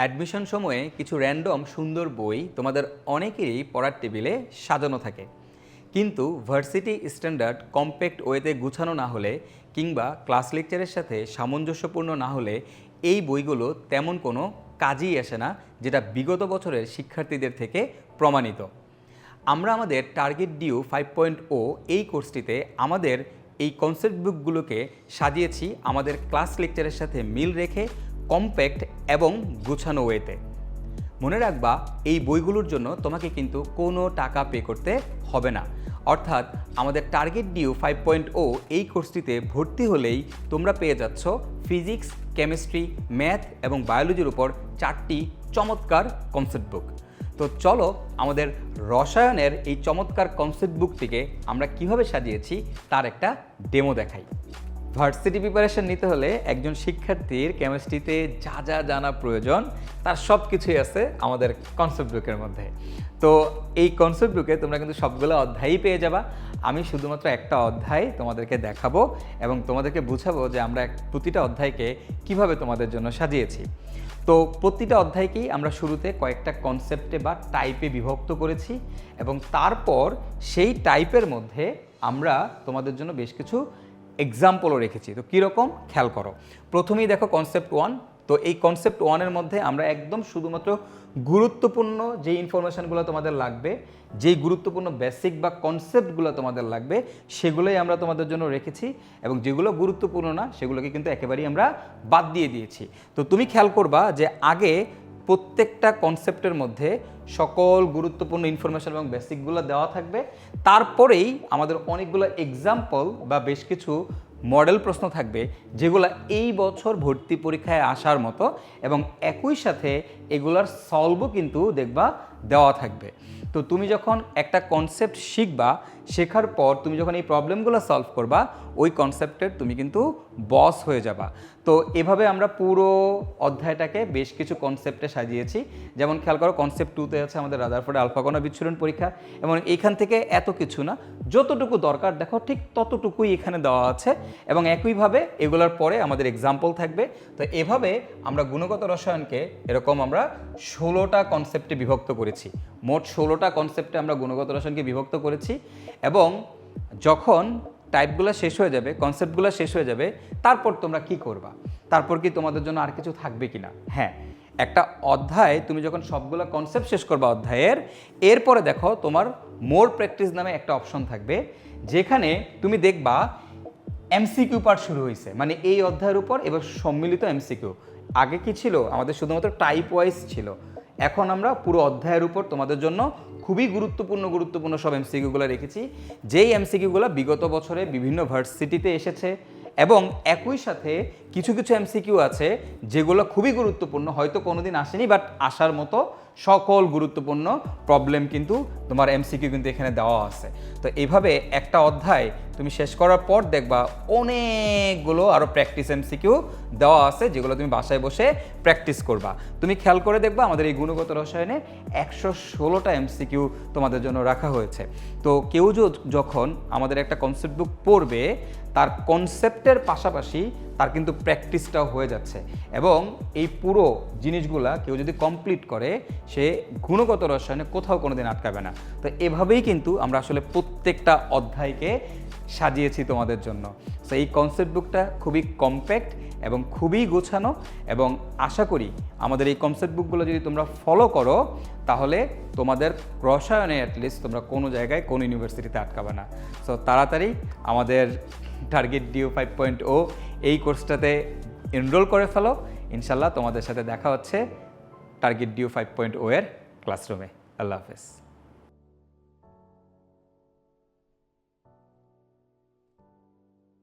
Admission সময়ে কিছু random সুন্দর বই তোমাদের অনেকেরই পড়ার টেবিলে সাজানো থাকে। কিন্তু ভার্সিটি স্ট্যান্ডার্ড কম্প্যাক্ট ওয়েতে গুছানো না হলে কিংবা ক্লাস লেকচারের সাথে সামঞ্জস্যপূর্ণ না হলে এই বইগুলো তেমন কোনো কাজেই আসে না, যেটা বিগত বছরের শিক্ষার্থীদের থেকে প্রমাণিত। আমরা আমাদের target DU five point O এই কোর্সটিতে আমাদের এই কনসেপ্ট বুকগুলোকে সাজিয়েছি, আমাদের ক্লাস লেকচারের সাথে মিল রেখে কম্প্যাক্ট এবং গুছানো ওয়েতে। মনে রাখবা, এই বইগুলোর জন্য তোমাকে কিন্তু কোনো টাকা পে করতে হবে না। অর্থাৎ আমাদের target DU five point O এই কোর্সটিতে ভর্তি হলেই তোমরা পেয়ে যাচ্ছ ফিজিক্স, কেমিস্ট্রি, ম্যাথ এবং বায়োলজির উপর চারটি চমৎকার কনসেপ্ট বুক। তো চলো, আমাদের রসায়নের এই চমৎকার কনসেপ্ট বুকটিকে আমরা কীভাবে সাজিয়েছি তার একটা ডেমো দেখাই। ভার্সিটি প্রিপারেশন নিতে হলে একজন শিক্ষার্থীর কেমিস্ট্রিতে যা যা জানা প্রয়োজন, তার সব কিছুই আছে আমাদের কনসেপ্ট বুকের মধ্যে। তো এই কনসেপ্ট বুকে তোমরা কিন্তু সবগুলো অধ্যায়ই পেয়ে যাবা। আমি শুধুমাত্র একটা অধ্যায় তোমাদেরকে দেখাবো এবং তোমাদেরকে বুঝাবো যে আমরা প্রতিটা অধ্যায়কে কীভাবে তোমাদের জন্য সাজিয়েছি। তো প্রতিটা অধ্যায়কেই আমরা শুরুতে কয়েকটা কনসেপ্টে বা টাইপে বিভক্ত করেছি এবং তারপর সেই টাইপের মধ্যে আমরা তোমাদের জন্য বেশ কিছু এক্সাম্পলও রেখেছি। তো কীরকম? খেয়াল করো। প্রথমেই দেখো কনসেপ্ট ওয়ান তো এই কনসেপ্ট ওয়ানের মধ্যে আমরা একদম শুধুমাত্র গুরুত্বপূর্ণ যে ইনফরমেশানগুলো তোমাদের লাগবে, যেই গুরুত্বপূর্ণ বেসিক বা কনসেপ্টগুলো তোমাদের লাগবে, সেগুলোই আমরা তোমাদের জন্য রেখেছি এবং যেগুলো গুরুত্বপূর্ণ না, সেগুলোকে কিন্তু একেবারেই আমরা বাদ দিয়ে দিয়েছি। তো তুমি খেয়াল করবা যে আগে প্রত্যেকটা কনসেপ্টের মধ্যে সকল গুরুত্বপূর্ণ ইনফরমেশন এবং বেসিকগুলো দেওয়া থাকবে। তারপরেই আমাদের অনেকগুলো এক্সাম্পল বা বেশ কিছু মডেল প্রশ্ন থাকবে, যেগুলো এই বছর ভর্তি পরীক্ষায় আসার মতো এবং একই সাথে এগুলার সলভও কিন্তু দেখবা দেওয়া থাকবে। তো তুমি যখন একটা কনসেপ্ট শিখবা শেখার পর তুমি যখন এই প্রবলেমগুলো সলভ করবা, ওই কনসেপ্টের তুমি কিন্তু বস হয়ে যাবা। তো এভাবে আমরা পুরো অধ্যায়টাকে বেশ কিছু কনসেপ্টে সাজিয়েছি। যেমন খেয়াল করো কনসেপ্ট টুতে আছে আমাদের রাদারফোর্ডে আলফাগোনা বিচ্ছুরণ পরীক্ষা। এবং এখান থেকে এত কিছু না, যতটুকু দরকার, দেখো ঠিক ততটুকুই এখানে দেওয়া আছে। এবং একইভাবে এগুলোর পরে আমাদের এক্সাম্পল থাকবে। তো এভাবে আমরা গুণগত রসায়নকে এরকম আমরা ষোলোটা কনসেপ্টে বিভক্ত করেছি। মোট ষোলোটা কনসেপ্টে আমরা গুণগত রসায়নকে বিভক্ত করেছি। এবং যখন টাইপগুলো শেষ হয়ে যাবে কনসেপ্টগুলো শেষ হয়ে যাবে, তারপর তোমরা কি করবা? তারপর কি তোমাদের জন্য আর কিছু থাকবে কি না হ্যাঁ একটা অধ্যায়, তুমি যখন সবগুলো কনসেপ্ট শেষ করবা অধ্যায়ের, এরপরে দেখো তোমার মোর প্র্যাকটিস নামে একটা অপশন থাকবে, যেখানে তুমি দেখবা এমসিকিউ পার্ট শুরু হয়েছে। মানে এই অধ্যায়ের উপর এবার সম্মিলিত এমসিকিউ আগে কি ছিল? আমাদের শুধুমাত্র টাইপ ওয়াইজ ছিল। এখন আমরা পুরো অধ্যায়ের উপর তোমাদের জন্য খুবই গুরুত্বপূর্ণ গুরুত্বপূর্ণ সব এমসিকিউগুলো রেখেছি। যেই এমসিকিউগুলো বিগত বছরে বিভিন্ন ভার্সিটিতে এসেছে এবং একই সাথে কিছু কিছু এমসিকিউ আছে যেগুলো খুবই গুরুত্বপূর্ণ, হয়তো কোনোদিন আসেনি বাট আসার মতো সকল গুরুত্বপূর্ণ প্রবলেম কিন্তু তোমার এমসিকিউ কিন্তু এখানে দেওয়া আছে। তো এইভাবে একটা অধ্যায় তুমি শেষ করার পর দেখবা অনেকগুলো আরও প্র্যাকটিস এমসিকিউ দেওয়া আছে, যেগুলো তুমি বাসায় বসে প্র্যাকটিস করবা। তুমি খেয়াল করে দেখবা আমাদের এই গুণগত রসায়নে একশো ষোলোটা এমসিকিউ তোমাদের জন্য রাখা হয়েছে। তো কেউ যখন আমাদের একটা কনসেপ্ট বুক পড়বে, তার কনসেপ্টের পাশাপাশি তার কিন্তু প্র্যাকটিসটাও হয়ে যাচ্ছে। এবং এই পুরো জিনিসগুলা কেউ যদি কমপ্লিট করে সে গুণগত রসায়নে কোথাও কোনোদিন আটকাবে না। তো এভাবেই কিন্তু আমরা আসলে প্রত্যেকটা অধ্যায়কে সাজিয়েছি তোমাদের জন্য। তো এই কনসেপ্ট বুকটা খুবই কম্প্যাক্ট এবং খুবই গোছানো এবং আশা করি আমাদের এই কনসেপ্ট বুকগুলো যদি তোমরা ফলো করো, তাহলে তোমাদের রসায়নে অ্যাটলিস্ট তোমরা কোনো জায়গায়, কোনো ইউনিভার্সিটিতে আটকাবে না। সো তাড়াতাড়ি আমাদের target DU five point O এই কোর্সটাতে এনরোল করে ফেলো। ইনশাল্লাহ তোমাদের সাথে দেখা হচ্ছে। Target DU five point O এর ক্লাসরুমে আল্লাহ হাফেজ।